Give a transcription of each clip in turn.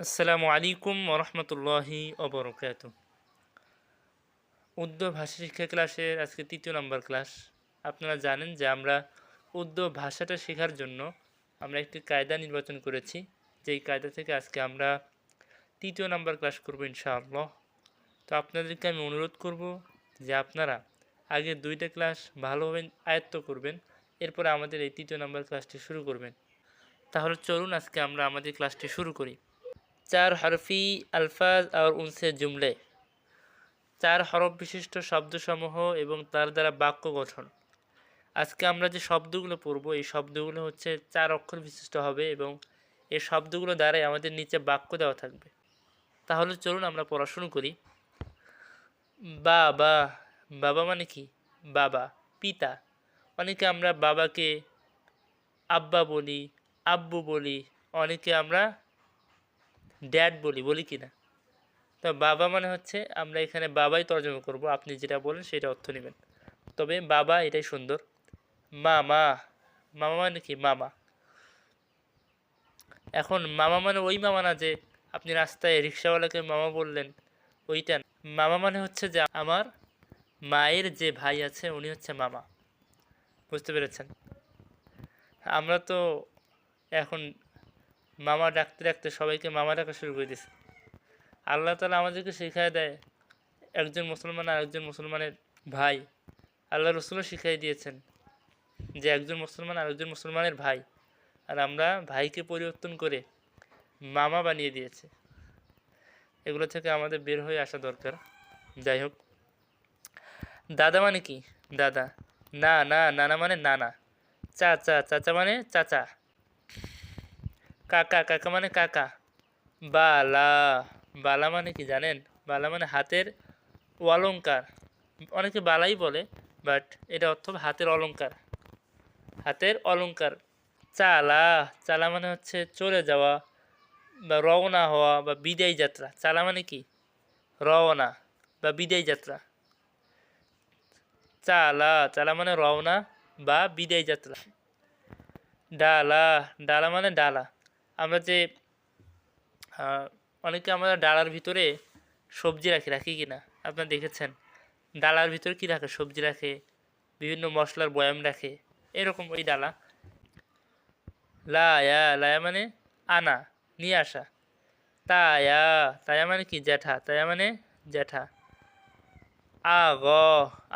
আসসালামু আলাইকুম ওরহমতুল্লাহি অবরকাত উর্দু ভাষা শিক্ষা ক্লাসের আজকে তৃতীয় নম্বর ক্লাস। আপনারা জানেন যে আমরা উর্দু ভাষাটা শেখার জন্য আমরা একটি কায়দা নির্বাচন করেছি। যেই কায়দা থেকে আজকে আমরা তৃতীয় নম্বর ক্লাস করব ইনশাআল্লাহ। তো আপনাদেরকে আমি অনুরোধ করব যে আপনারা আগে দুইটা ক্লাস ভালোভাবে আয়ত্ত করবেন, এরপরে আমাদের এই তৃতীয় নম্বর ক্লাসটি শুরু করবেন। তাহলে চলুন আজকে আমরা আমাদের ক্লাসটি শুরু করি। চার হরফি, আলফাজ আর উনসে জুমলে। চার হরফ বিশিষ্ট শব্দসমূহ এবং তার দ্বারা বাক্য গঠন। আজকে আমরা যে শব্দগুলো পড়ব, এই শব্দগুলো হচ্ছে চার অক্ষর বিশিষ্ট হবে এবং এই শব্দগুলো দ্বারাই আমাদের নিচে বাক্য দেওয়া থাকবে। তাহলে চলুন আমরা পড়াশুনো করি। বাবা বাবা মানে কি? বাবা, পিতা। অনেকে আমরা বাবাকে আব্বা বলি, আব্বু বলি, অনেকে আমরা ড্যাড বলি বলি কি না? তো বাবা মানে হচ্ছে আমরা এখানে বাবাই তর্জমা করব, আপনি যেটা বলেন সেটা অর্থ নেবেন। তবে বাবা এটাই সুন্দর। মামা মামা মানে কি? মামা। এখন মামা মানে ওই মামা না যে আপনি রাস্তায় রিক্সাওয়ালাকে মামা বললেন, ওইটা মামা মানে হচ্ছে যে আমার মায়ের যে ভাই আছে উনি হচ্ছে মামা। বুঝতে পেরেছেন? আমরা তো এখন মামা ডাকতে ডাকতে সবাইকে মামা ডাকা শুরু করে দিয়েছে। আল্লাহ তালা আমাদেরকে শেখায় দেয়, একজন মুসলমান আর একজন মুসলমানের ভাই। আল্লাহ রসুলও শিখাই দিয়েছেন যে একজন মুসলমান আর একজন মুসলমানের ভাই। আর আমরা ভাইকে পরিবর্তন করে মামা বানিয়ে দিয়েছে। এগুলো থেকে আমাদের বের হয়ে আসা দরকার। যাই হোক। দাদা মানে কি? দাদা। না না, নানা মানে নানা। চাচা চাচা মানে চাচা। কাকা কাকা মানে কাকা। বালা বালা মানে কি জানেন? বালা মানে হাতের অলঙ্কার অনেকে বালাই বলে বাট এটা অর্থ হাতের অলঙ্কার হাতের অলঙ্কার চালা চালা মানে হচ্ছে চলে যাওয়া বা রওনা হওয়া বা বিদায় যাত্রা। চালা মানে কি? রওনা বা বিদায় যাত্রা। চালা চালা মানে রওনা বা বিদায় যাত্রা। ডালা ডালা মানে ডালা। আমরা যে অনেকে আমরা ডালার ভিতরে সবজি রাখি রাখি কি না? আপনারা দেখেছেন? ডালার ভিতরে কি রাখে? সবজি রাখে, বিভিন্ন মশলার বয়াম রাখে, এরকম ওই ডালা। লায়া লায়া মানে আনা, নিয়ে আসা। তায়া তায়া মানে কি? জ্যাঠা। তায়া মানে জ্যাঠা। আগ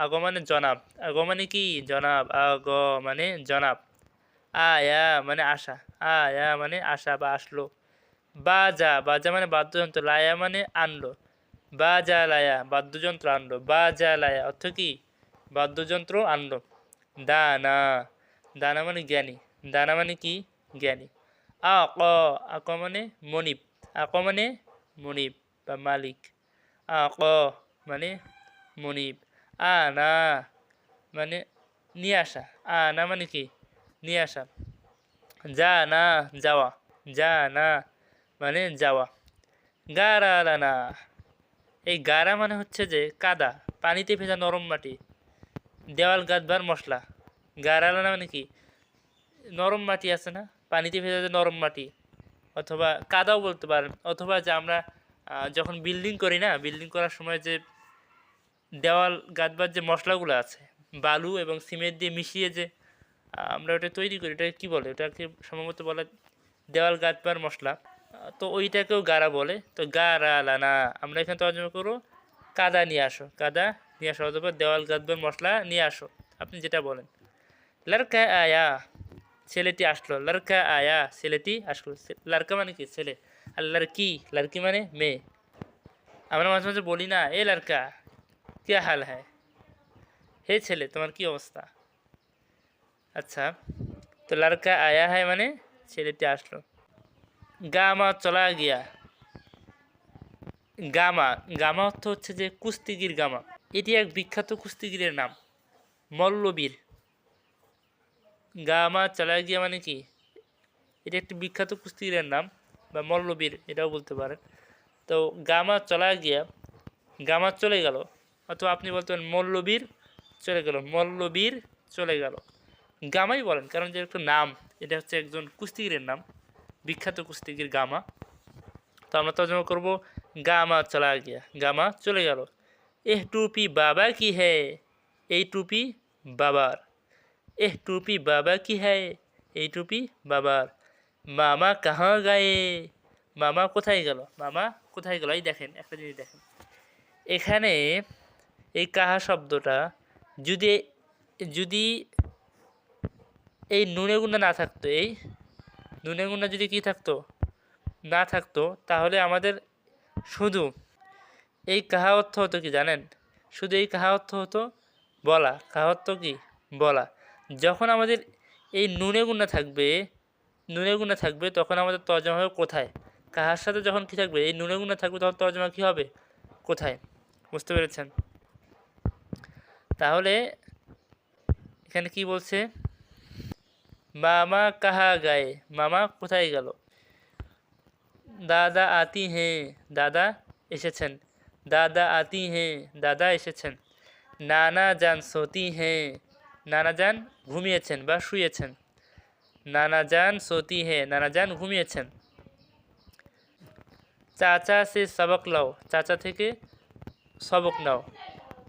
আগ মানে জনাব। আগ মানে কি? জনাব। আগ মানে জনাব। আয়া মানে আশা। আয়া মানে আসা বা আসলো। বাজা বাজা মানে বাদ্যযন্ত্র, লায়া মানে আনলো। বাজা লায়া, বাদ্যযন্ত্র আনলো। বাজা লায়া, অর্থ কি? বাদ্যযন্ত্র আনলো। দানা দানা মানে জ্ঞানী। দানা মানে কি? জ্ঞানী। আক আক মানে মনিব। আক মানে মনিব বা মালিক। আক মানে মনিব। আনা মানে নিয়ে আসা। আনা মানে কি? নিয়ে আসা। যা না যাওয়া, যা না মানে যাওয়া। গারা লানা এই গারা মানে হচ্ছে যে কাদা, পানিতে ভেজা নরম মাটি, দেওয়াল গাঁথবার মশলা। গারা লানা মানে কি? নরম মাটি আছে না? পানিতে ভেজা যে নরম মাটি, অথবা কাদাও বলতে পারেন। অথবা যে আমরা যখন বিল্ডিং করি না, বিল্ডিং করার সময় যে দেওয়াল গাঁথবার যে মশলাগুলো আছে, বালু এবং সিমেন্ট দিয়ে মিশিয়ে যে আমরা ওটা তৈরি করি ওটাকে কী বলে? ওটাকে সম্ভবত বলে দেওয়াল গাঁথবার মশলা। তো ওইটাকেও গাড়া বলে। তো গারা লানা আমরা এখানে তর্জমা করব, কাদা নিয়ে আসো, কাদা নিয়ে আসো, অথবা দেওয়াল গাঁথবার মশলা নিয়ে আসো, আপনি যেটা বলেন। লড়কা আয়া, ছেলেটি আসলো। লড়কা আয়া, ছেলেটি আসলো। লড়কা মানে কি? ছেলে। আর লড়কি লড়কি মানে মেয়ে। আমরা মাঝে মাঝে বলি না, এ লড়কা কে হাল হ্যায়? হে ছেলে, তোমার কি অবস্থা? আচ্ছা তো লড়কা আয়া হ্যায় মানে ছেলেটি আসলো। গামা চলা গিয়া। গামা গামা অর্থ হচ্ছে যে কুস্তিগির গামা। এটি এক বিখ্যাত কুস্তিগিরের নাম, মল্লবীর। গামা চলা গিয়া মানে কি? এটা একটি বিখ্যাত কুস্তিগিরের নাম বা মল্লবীর, এটাও বলতে পারেন। তো গামা চলা গিয়া, গামা চলে গেল, অথবা আপনি বলতে পারেন মল্লবীর চলে গেল, মল্লবীর চলে গেল। গামাই বলেন, কারণ যে একটা নাম, এটা হচ্ছে একজন কুস্তিগিরের নাম, বিখ্যাত কুস্তিগির গামা। তো আমরা তর্জমা করব, গামা চলা গিয়া, গামা চলে গেল। এহ টুপি বাবা কি হে? এই টুপি বাবার। এহ টুপি বাবা কি হে? এই টুপি বাবার। মামা কাহা গায়ে? মামা কোথায় গেল? মামা কোথায় গেল? এই দেখেন, একটা জিনিস দেখেন। এখানে এই কাহা শব্দটা, যদি যদি এই নুনে গুণা না থাকতো, এই নুনে গুণা যদি কি থাকতো? না থাকতো, তাহলে আমাদের শুধু এই কাহা অর্থ হতো কি জানেন? শুধু এই কাহা অর্থ হতো বলা। কাহা অর্থ কি? বলা। যখন আমাদের এই নুনে গুণা থাকবে নুনে গুণা থাকবে, তখন আমাদের তর্জমা হবে কোথায়? কাহার সাথে যখন কি থাকবে? এই নুনে গুণা থাকবে, তখন তর্জমা কী হবে? কোথায়? বুঝতে পেরেছেন? তাহলে এখানে কি বলছে? মামা কাহা গায়ে মামা কোথায় গেল দাদা আতি হ্যাঁ দাদা এসেছেন দাদা আতি হ্যাঁ দাদা এসেছেন নানা যান সতি হ্যাঁ নানা যান ঘুমিয়েছেন বা শুয়েছেন নানা যান সতি হ্যাঁ নানা যান ঘুমিয়েছেন চাচা সে সবক লাও চাচা থেকে সবক নাও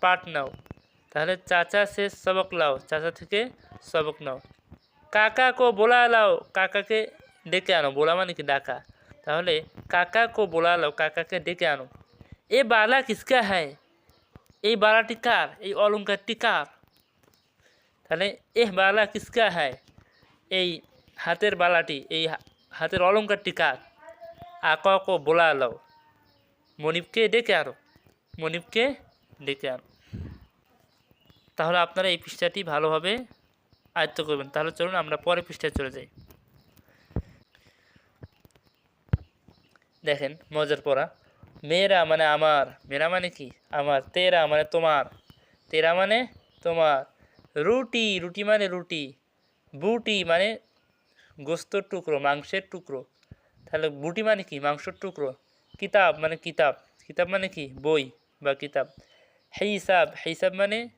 পাঠ নাও তাহলে চাচা সে সবক লাও চাচা থেকে সবক নাও কাকা কো বোলা লাও কাকাকে ডেকে আনো। বোলা মানে কি? ডাকা। তাহলে কাকা কো বোলা লাও কাকাকে ডেকে আনো। এ বালা কিসকা হ্যায়? এই বালাটি কার? এই অলঙ্কারটি কার? তাহলে এহ বালা কিসকা হ্যায়? এই হাতের বালাটি, এই হাতের অলঙ্কারটি কার? আকা কো বোলা লাও মনিবকে ডেকে আনো। মনিবকে ডেকে আনো। তাহলে আপনারা এই পৃষ্ঠাটি ভালোভাবে আয়ত্ত করবেন। তাহলে চলুন আমরা পরের পৃষ্ঠায় চলে যাই। দেখেন, মজার পড়া। মেয়েরা মানে আমার। মেয়েরা মানে কি? আমার। তেরা মানে তোমার। তেরা মানে তোমার। রুটি। রুটি মানে রুটি। বুটি মানে গোস্তর টুকরো, মাংসের টুকরো। তাহলে বুটি মানে কি? মাংসর টুকরো। কিতাব মানে কিতাব। কিতাব মানে কি? বই বা কিতাব। হিসাব। হিসাব মানে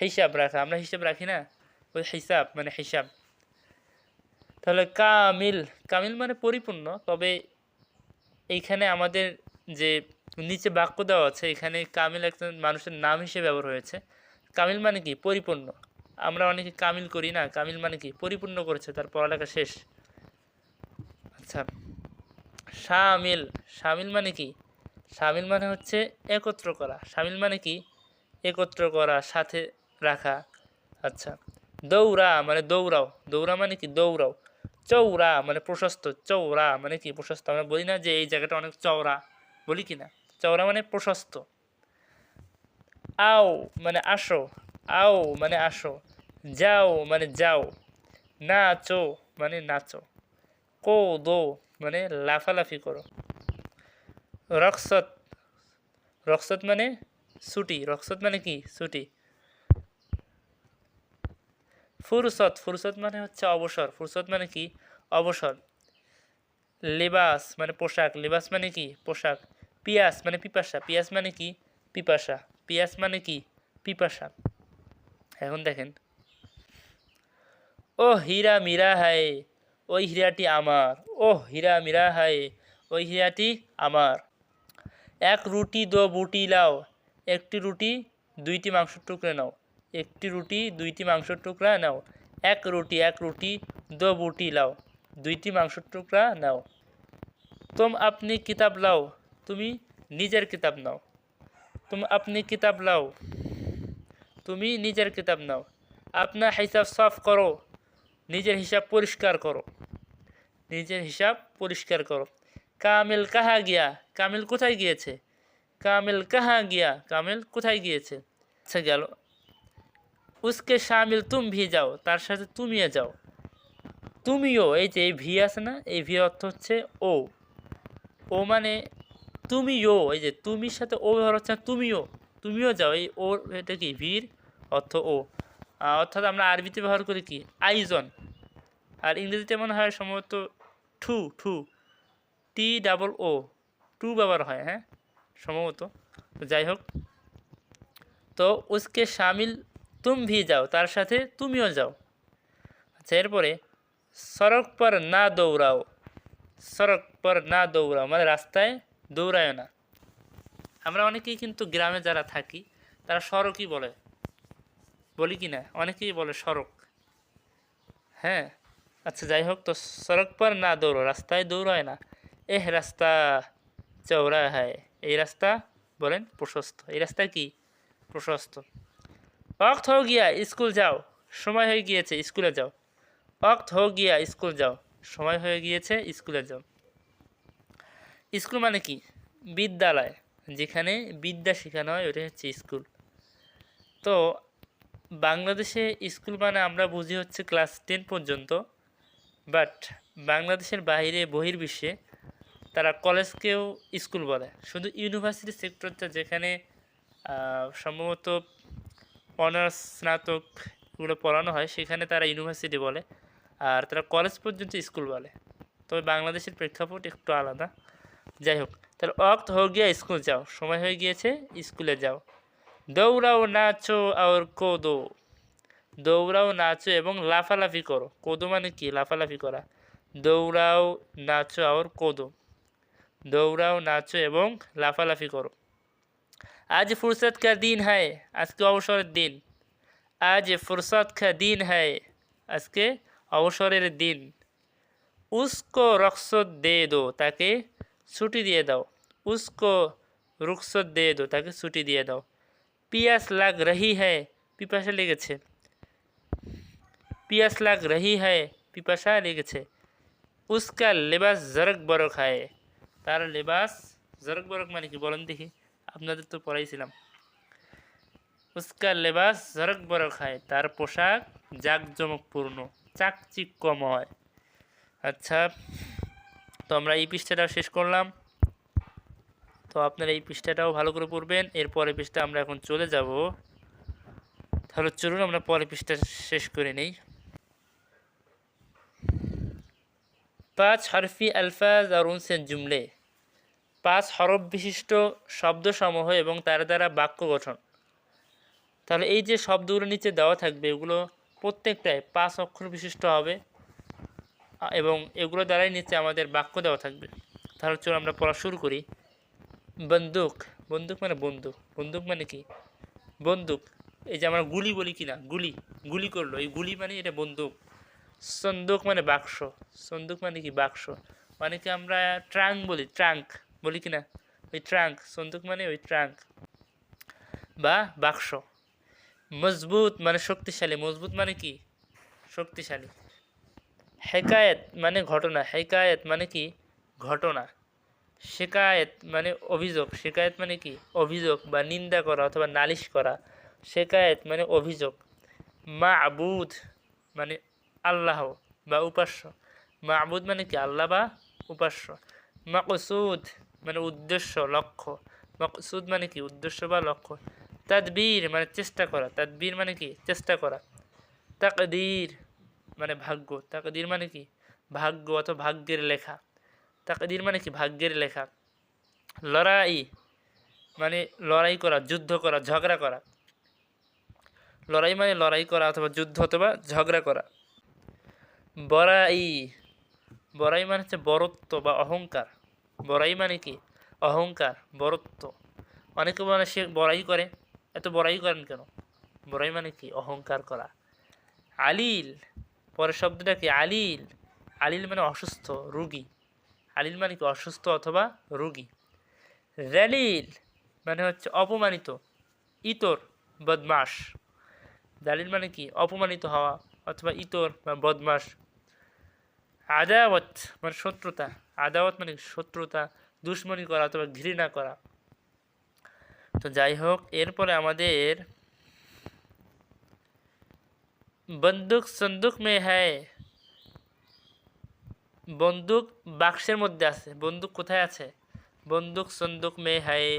হিসাব রাখা। আমরা হিসাব রাখি না? ওই হিসাব মানে হিসাব। তাহলে কামিল কামিল মানে পরিপূর্ণ, তবে এইখানে আমাদের যে নিচে বাক্য দেওয়া আছে, এখানে কামিল একজন মানুষের নাম হিসেবে ব্যবহার হয়েছে। কামিল মানে কি? পরিপূর্ণ। আমরা অনেকে কামিল করি না, কামিল মানে কি? পরিপূর্ণ করেছে, তার পড়ালেখা শেষ। আচ্ছা শামিল শামিল মানে কি? শামিল মানে হচ্ছে একত্র করা। শামিল মানে কি? একত্র করা, সাথে রাখা। আচ্ছা দৌড়া মানে দৌড়াও। দৌড়া মানে কি? দৌড়াও। চৌড়া মানে প্রশস্ত। চৌড়া মানে কি? প্রশস্ত। আমরা বলি না যে এই জায়গাটা অনেক চওড়া। বলি কি না? চওড়া মানে প্রশস্ত। আও মানে আসো। আও মানে আসো। যাও মানে যাও। নাচো মানে নাচো। কো দো মানে লাফালাফি করো। রক্সত। রক্সত মানে ছুটি। রক্সত মানে কি? ছুটি। ফুরসত ফুরসত মানে হচ্ছে অবসর। ফুরসত মানে কি? অবসর। লেবাস মানে পোশাক। লেবাস মানে কি? পোশাক। পিয়াস মানে পিপাসা। পিয়াস মানে কি? পিপাসা। পিয়াস মানে কি? পিপাসা। এখন দেখেন। ও হীরা মীরা হায়, ওই হীরাটি আমার। ও হীরা মীরা হায়, ওই হীরাটি আমার। এক রুটি দো বুটি লাও, একটি রুটি, দুইটি মাংসের টুকরে নাও। একটি রুটি, দুইটি মাংসের টুকরা, নাও। এক রুটি এক রুটি, দো বুটি লাও। দুইটি মাংসের টুকরা, নাও। তুম আপনি কিতাব লাও, তুমি নিজের কিতাব নাও। তুম আপনি কিতাব লাও, তুমি নিজের কিতাব নাও। আপনার হিসাব সাফ করো, নিজের হিসাব পরিষ্কার করো। নিজের হিসাব পরিষ্কার করো। কামিল কাহা গিয়া, কামিল কোথায় গিয়েছে? কামিল কাহা গিয়া, কামিল কোথায় গিয়েছে? আচ্ছা গেল। উসকে শামিল তুম ভি যাও তার সাথে তুমিও যাও তুমিও এই যে এই ভি আছে না এই ভি অর্থ হচ্ছে ও ও মানে তুমিও এই যে তুমির সাথে ও ব্যবহার হচ্ছে না, তুমিও তুমিও যাও এই ও এটা কি ভির অর্থ ও অর্থাৎ আমরা আরবিতে ব্যবহার করি কি আইজন আর ইংরেজিতে মনে হয় সম্ভবত ঠু ঠু টি ডাবল ও টু ব্যবহার হয় হ্যাঁ সম্ভবত যাই হোক তো উসকে শামিল তুম ভি যাও, তার সাথে তুমিও যাও। আচ্ছা এরপরে, সড়ক পর না দৌড়াও। সড়ক পর না দৌড়াও মানে রাস্তায় দৌড়ায় না। আমরা অনেকেই কিন্তু গ্রামে যারা থাকি, তারা সড়কই বলে। বলি কি না? অনেকেই বলে সড়ক। হ্যাঁ? আচ্ছা যাই হোক, তো সড়ক পর না দৌড়ো রাস্তায় দৌড়ায় না। এহ, রাস্তা চৌড়া হ্যায় এই রাস্তা বলেন প্রশস্ত। এই রাস্তা কি? প্রশস্ত। অক্ত হো গিয়া, স্কুল যাও। সময় হয়ে গিয়েছে, স্কুলে যাও। অক্ত হো গিয়া, স্কুল যাও। সময় হয়ে গিয়েছে, স্কুলে যাও। স্কুল মানে কি? বিদ্যালয়, যেখানে বিদ্যা শেখানো হয় ওটা হচ্ছে স্কুল। তো বাংলাদেশে স্কুল মানে আমরা বুঝি হচ্ছে ক্লাস টেন পর্যন্ত, বাট বাংলাদেশের বাইরে বহির্বিশ্বে তারা কলেজকেও স্কুল বলে। শুধু ইউনিভার্সিটি সেক্টরটা যেখানে সম্ভবত অনার্স স্নাতক এগুলো পড়ানো হয়, সেখানে তারা ইউনিভার্সিটি বলে আর তারা কলেজ পর্যন্ত স্কুল বলে। তবে বাংলাদেশের প্রেক্ষাপট একটু আলাদা। যাই হোক, তাহলে অক্ত হয়ে গিয়া স্কুল যাও। সময় হয়ে গিয়েছে স্কুলে যাও। দৌড়াও, নাচো আর কোদো। দৌড়াও, নাচো এবং লাফালাফি করো। কোদো মানে কি? লাফালাফি করা। দৌড়াও, নাচো আর কোদো। দৌড়াও, নাচো এবং লাফালাফি করো। আজ ফুরসত কা দিন হ্যায়, আজকে অবসরের দিন। আজ ফুরসত কা দিন হ্যায়, আজকে অবসরের দিন। উসকো রকসত দে দো, তাকে ছুটি দিয়ে দাও। উসকো রুখসত দে দো, তাকে ছুটি দিয়ে দাও। পিয়াস লাগ রহি হ্যায়, পিপাসা লেগেছে। পিয়াস লাগ রহি হ্যায়, পিপাসা লেগেছে। উসকা লেবাস জরক বরক হায় তার লেবাস জরক বরক মানে কি বলেন দেখি। আপনাদের তো পড়াইছিলাম। উসকা লেবাস জরক বরক হায়, তার পোশাক জাঁকজমকপূর্ণ চাকচিক্যময় আচ্ছা তো আমরা এই পৃষ্ঠাটাও শেষ করলাম। তো আপনারা এই পৃষ্ঠাটাও ভালো করে পড়বেন এরপরে পৃষ্ঠা আমরা এখন চলে যাব। তাহলে চলুন আমরা পরে পৃষ্ঠা শেষ করে নেই। পাঁচ হরফি আলফাজ আর উনসেন জুমলে। পাঁচ হরফ বিশিষ্ট শব্দসমূহ এবং তার দ্বারা বাক্য গঠন। তাহলে এই যে শব্দগুলো নিচে দেওয়া থাকবে, এগুলো প্রত্যেকটাই পাঁচ অক্ষর বিশিষ্ট হবে, এবং এগুলো দ্বারাই নিচে আমাদের বাক্য দেওয়া থাকবে। তাহলে চলো আমরা পড়া শুরু করি। বন্দুক বন্দুক মানে বন্দুক বন্দুক মানে কি? বন্দুক, এই যে আমরা গুলি বলি কি না গুলি গুলি করল, এই গুলি মানে এটা বন্দুক। সন্দুক মানে বাক্স, সন্দুক মানে কি? বাক্স। মানে কি আমরা ট্রাঙ্ক বলি, ট্রাঙ্ক। বলি কি না ওই ট্রাঙ্ক, সন্দুক মানে ওই ট্রাঙ্ক বা বাক্স। মজবুত মানে শক্তিশালী। মজবুত মানে কি? শক্তিশালী। হেকায়েত মানে ঘটনা। হেকায়েত মানে কি? ঘটনা। শেকায়েত মানে অভিযোগ। শেকায়েত মানে কি? অভিযোগ বা নিন্দা করা অথবা নালিশ করা। শেকায়েত মানে অভিযোগ। মা আবুদ মানে আল্লাহ বা উপাস্য। মা আবুদ মানে কি? আল্লাহ বা উপাস্য। মা মাকসুদ মানে উদ্দেশ্য, লক্ষ্য। মকসুদ মানে কি? উদ্দেশ্য বা লক্ষ্য। তাদবীর মানে চেষ্টা করা। তাদবীর মানে কি? চেষ্টা করা। তাকদীর মানে ভাগ্য। তাকদীর মানে কি? ভাগ্য অথবা ভাগ্যের লেখা। তাকদীর মানে কি? ভাগ্যের লেখা। লড়াই মানে লড়াই করা, যুদ্ধ করা, ঝগড়া করা। লড়াই মানে লড়াই করা অথবা যুদ্ধ অথবা ঝগড়া করা। বড়াই। বড়াই মানে হচ্ছে বরত্ব বা অহংকার। বড়াই মানে কি? অহংকার, বরত্ব। অনেকে মানে সে বড়াই করে। এত বড়াই করেন কেন? বড়াই মানে কি? অহংকার করা। আলিল, পরের শব্দটা কি? আলিল। আলিল মানে অসুস্থ, রুগী। আলিল মানে কি? অসুস্থ অথবা রুগী। র্যালিল মানে হচ্ছে অপমানিত, ইতর বদমাস দালিল মানে কি? অপমানিত হওয়া অথবা ইতর বা বদমাস আদাওয়াত মানে শত্রুতা। আদাওয়াত মানে শত্রুতা, দুশ্মনী করা অথবা ঘৃণা করা। তো যাই হোক, এরপরে আমাদের বন্দুক সন্দুক মে হ্যায়। বন্দুক বাক্সের মধ্যে আছে। বন্দুক কোথায় আছে? বন্দুক সন্দুক মে হায়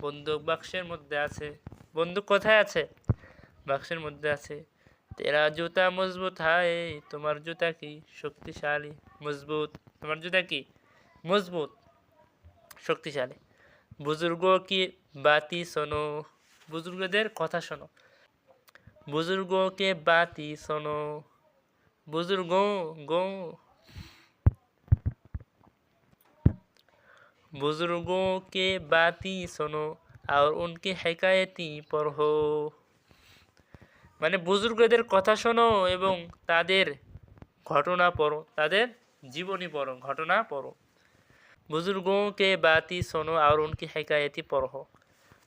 বন্দুক বাক্সের মধ্যে আছে। বন্দুক কোথায় আছে? বাক্সের মধ্যে আছে। তেরা জুতা মজবুত হায়, তোমার জুতা কি শক্তিশালী, মজবুত, তোমার জুতা কি? মজবুত শক্তিশালী বুজুর্গ কি বাতি শোনো বুজুর্গদের কথা শোনো বুজুর্গকে বাতি শোনো বুজুর্গ গো बुजुर्गों के बाती सुनो और उनकी हकायती पढ़ो মানে বুজুর্গদের কথা শোনো এবং তাদের ঘটনা পড়ো তাদের জীবনী পড়ো ঘটনা পড়ো বুজুর্গোं কে বাতি শোনো আর উনকি হেকায়তি পড়ো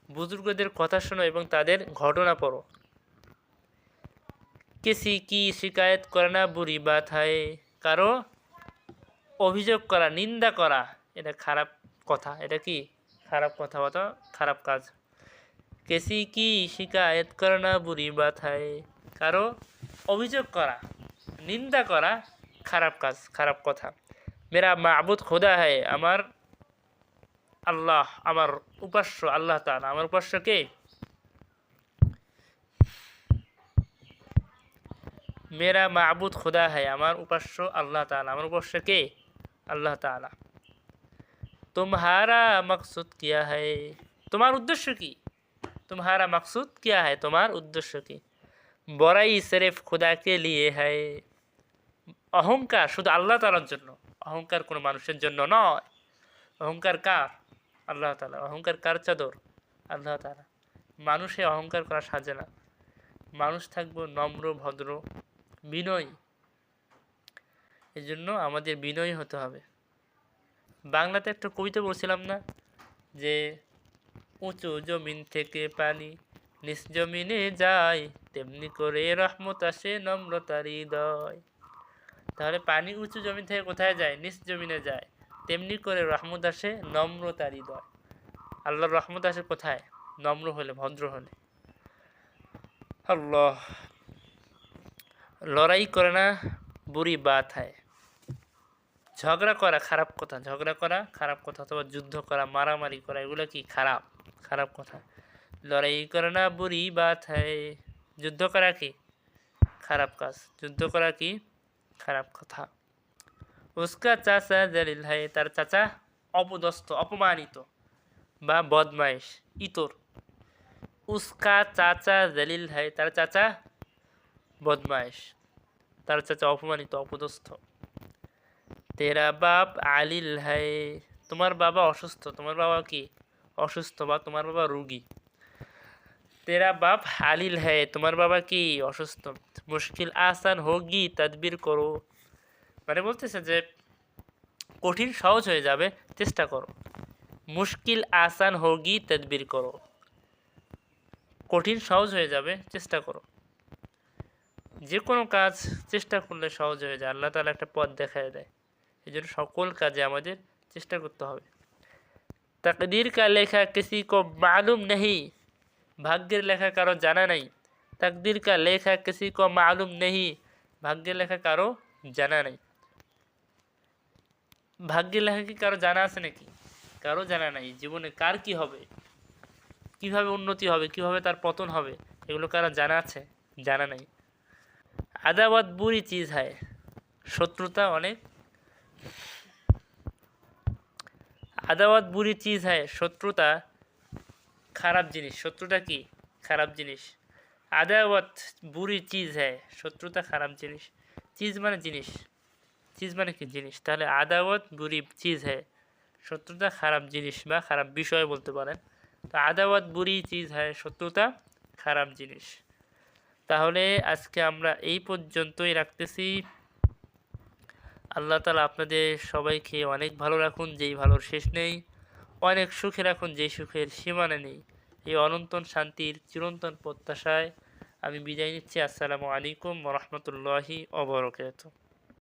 বুজুর্গদের কথা শোনো এবং তাদের ঘটনা পড়ো কেসি কি শিকায়ত করে না বুড়ি বাত কারও অভিযোগ করা নিন্দা করা এটা খারাপ কথা এটা কি খারাপ কথা কথাবার্তা খারাপ কাজ কেসি কি শিকায়ত করে না বুড়ি বাথায় কারও অভিযোগ করা নিন্দা করা খারাপ কাজ খারাপ কথা মেরা মাহবুদ খোদা হয় আমার আল্লাহ আমার উপাস্য আল্লাহ তালা আমার উপাস্য কে মেরা মাহবুদ খোদা হয় আমার উপাস্য আল্লাহ তালা আমার উপাস্য কে আল্লাহ তালা तुम्हारा मकसूद क्या है তোমার উদ্দেশ্য কি तुम्हारा मकसूद क्या है তোমার উদ্দেশ্য কি বড়াই সিরেফ খুদাকে লিয়ে হয় অহংকার শুধু আল্লাহ তালার জন্য অহংকার কোনো মানুষের জন্য নয়। অহংকার কার? আল্লাহ তালা অহংকার কার চাদর? আল্লাহ তালা মানুষে অহংকার করা সাজে না। মানুষ থাকব নম্র, ভদ্র, বিনয়ী। এই জন্য আমাদের বিনয়ী হতে হবে। বাংলাতে একটা কবিতা বলছিলাম না? যে, উঁচু জমিন থেকে পানি নিচ জমিনে যায়, তেমনি করে রহমত আসে নম্রতার হৃদয়। তাহলে পানি উঁচু জমি থেকে কোথায় যায়? নিচ জমিনে যায়। তেমনি করে রহমত আসে নম্রতার হৃদয়। আল্লাহর রহমত আসে কোথায়? নম্র হলে, ভদ্র হলে। আল্লাহ। লড়াই করে না, বুড়ি বাত হয়। ঝগড়া করা খারাপ কথা, ঝগড়া করা খারাপ কথা অথবা যুদ্ধ করা, মারামারি করা, এগুলো কি খারাপ? খারাপ কথা। লড়াই করে না, বুড়ি বাত হয়। যুদ্ধ করা কি? খারাপ কাজ। যুদ্ধ করা কি? খারাপ কথা। উস্কা চাচা জালিল হাই তার চাচা অপদস্থ, অপমানিত বা বদমাইশ ইতর। উস্কা চাচা জালিল হয় তার চাচা বদমাইশ তার চাচা অপমানিত, অপদস্থ। তেরা বাপ আলিল হাই তোমার বাবা অসুস্থ, তোমার বাবা কি? অসুস্থ বা তোমার বাবা রুগী। তেরা বাপ আলিল হ্যায়, তোমার বাবা কি অসুস্থ? মুশকিল আসান হোগি, তদবির করো। মানে বলতেছে যে, কঠিন, সহজ হয়ে যাবে, চেষ্টা করো। মুশকিল আসান হোগি, তদবির করো। কঠিন, সহজ হয়ে যাবে, চেষ্টা করো। যে কোনো কাজ চেষ্টা করলে সহজ হয়ে যায়, আল্লাহ তালা একটা পথ দেখায় দেয়। এই জন্য সকল কাজে আমাদের চেষ্টা করতে হবে। তকদির কা লেখা, কিসি কো মালুম নেই ভাগ্যের লেখা কারও জানা নেই। তাকদির কা লেখা কিসি কো মালুম নেই ভাগ্যের লেখা কারও জানা নেই। ভাগ্যের লেখা কি কারও জানা আছে নাকি? কারও জানা নাই। জীবনে কার কি হবে? কীভাবে উন্নতি হবে? কীভাবে তার পতন হবে? এগুলো কারও জানা আছে? জানা নাই। আদাবাদ বুড়ি চিজ হয়। শত্রুতা অনেক। আদাওয়াত বুড়ি চিজ হয়। শত্রুতা খারাপ জিনিস, শত্রুতা কি? খারাপ জিনিস। আদাওয়াত বুড়ি চিজ হয় শত্রুতা খারাপ জিনিস। চিজ মানে জিনিস। চিজ মানে কি জিনিস? তাহলে আদাওয়াত বুড়ি চিজ হয় শত্রুতা খারাপ জিনিস বা খারাপ বিষয় বলতে পারেন। তো আদাওয়াত বুড়ি চিজ হয় শত্রুতা খারাপ জিনিস। তাহলে আজকে আমরা এই পর্যন্তই রাখতেছি। আল্লাহ তালা আপনাদের সবাইকে অনেক ভালো রাখুন, যেই ভালোর শেষ নেই। অনেক সুখের এখন যে সুখের সীমানা নেই। এই অনন্তন শান্তির চিরন্তন প্রত্যাশায় আমি বিদায় নিচ্ছি। আসসালামু আলাইকুম রহমতুল্লাহি অবরকাত